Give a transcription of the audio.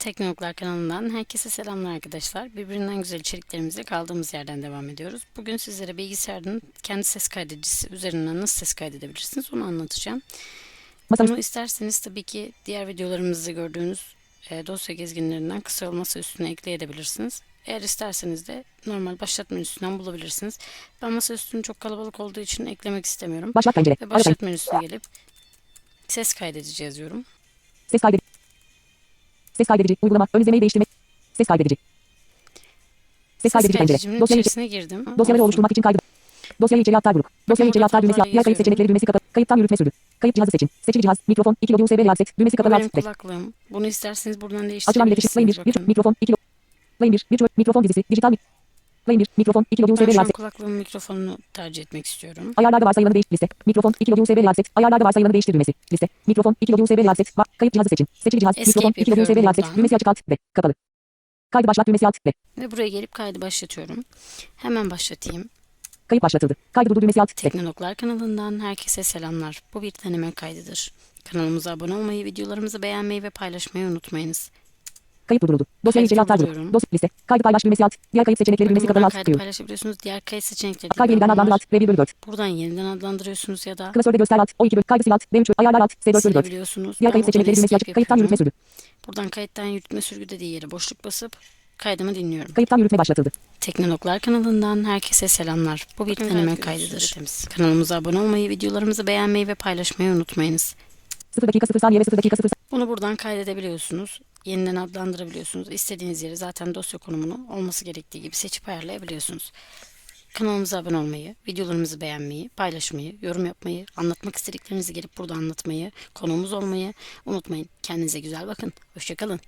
Teknologlar kanalından herkese selamlar arkadaşlar. Birbirinden güzel içeriklerimize kaldığımız yerden devam ediyoruz. Bugün sizlere bilgisayarın kendi ses kaydedicisi üzerinden nasıl ses kaydedebilirsiniz onu anlatacağım. Bunu isterseniz tabii ki diğer videolarımızda gördüğünüz e, dosya gezginlerinden kısa yol masa üstüne ekleyebilirsiniz. Eğer isterseniz de normal başlat menüsünden bulabilirsiniz. Ben masa üstünün çok kalabalık olduğu için eklemek istemiyorum. başlat pencere. Ve başlat menüsüne gelip ses kaydedici yazıyorum. Ses kaydedici. Ses kaydedici. Uygulama. Ön izlemeyi değiştirmek. Ses kaydedici. Ses kaydedici pencere. içe- içerisine girdim. dosyaları oluşturmak için kaydı. Dosyayı içeri aktar grup. Dosyayı içeri aktar düğmesi. Diğer kayıt seçenekleri düğmesi kapalı. Kayıttan yürütme sürü. Kayıt cihazı seçin. Seçili cihaz. Mikrofon. 2 audio USB real set. Düğmesi kapalı benim kulaklığım. Bunu isterseniz buradan Açılan iletişim. Değiştirebilirsiniz. 1. 1 Bakın. mikrofon. 2 Lane 1. 1 mikrofon dizisi. Dijital Lane 1. Mikrofon. 2 audio USB Ben şu an kulaklığın mikrofonunu tercih etmek istiyorum. Ayarlarda varsayılanı değiş liste. Mikrofon 2 audio USB real set. Ayarlarda varsayılanı değiştir düğmesi. Liste. Mikrofon 2 audio USB real set. Va- Kayıt cihazı seçin. Seçili cihaz. Escape Mikrofon 2 audio USB yapıyorum real set. buradan. Düğmesi açık alt ve kapalı. Kaydı başlat düğmesi alt ve Ve buraya gelip kaydı başlatıyorum. Hemen başlatayım. kayıt başlatıldı. Kaydı durdur düğmesi alt ve Teknologlar kanalından herkese selamlar. Bu bir deneme kaydıdır. Kanalımıza abone olmayı, videolarımızı beğenmeyi ve paylaşmayı unutmayınız. Kayıt durduruldu. Dosyayı içeri aktar grup. Dosya liste. Kaydı paylaş düğmesi alt. Diğer kayıt seçenekleri düğmesi Buradan alt kaydı tıklıyor. paylaşabiliyorsunuz. Diğer kayıt seçenekleri Kaydı yeniden adlandır alt. V1 bölü 4. Buradan yeniden adlandırıyorsunuz ya da Klasörde göster alt. O2 bölü. Kaydı sil alt. V3 ayarlar alt. S4 bölü 4. silebiliyorsunuz. Diğer kayıt seçenekleri düğmesi açık. Kayıttan yürütme sürdü. Buradan kayıttan yürütme sürgü dediği yere boşluk basıp kaydımı dinliyorum. Kayıttan yürütme başlatıldı. Teknologlar kanalından herkese selamlar. Bu bir deneme kaydıdır. Kanalımıza abone olmayı, videolarımızı beğenmeyi ve paylaşmayı unutmayınız. 0 dakika 0 saniye ve 0 dakika 0 Bunu buradan kaydedebiliyorsunuz. Yeniden adlandırabiliyorsunuz. İstediğiniz yeri zaten dosya konumunu olması gerektiği gibi seçip ayarlayabiliyorsunuz. Kanalımıza abone olmayı, videolarımızı beğenmeyi, paylaşmayı, yorum yapmayı, anlatmak istediklerinizi gelip burada anlatmayı, konuğumuz olmayı unutmayın. Kendinize güzel bakın. Hoşçakalın.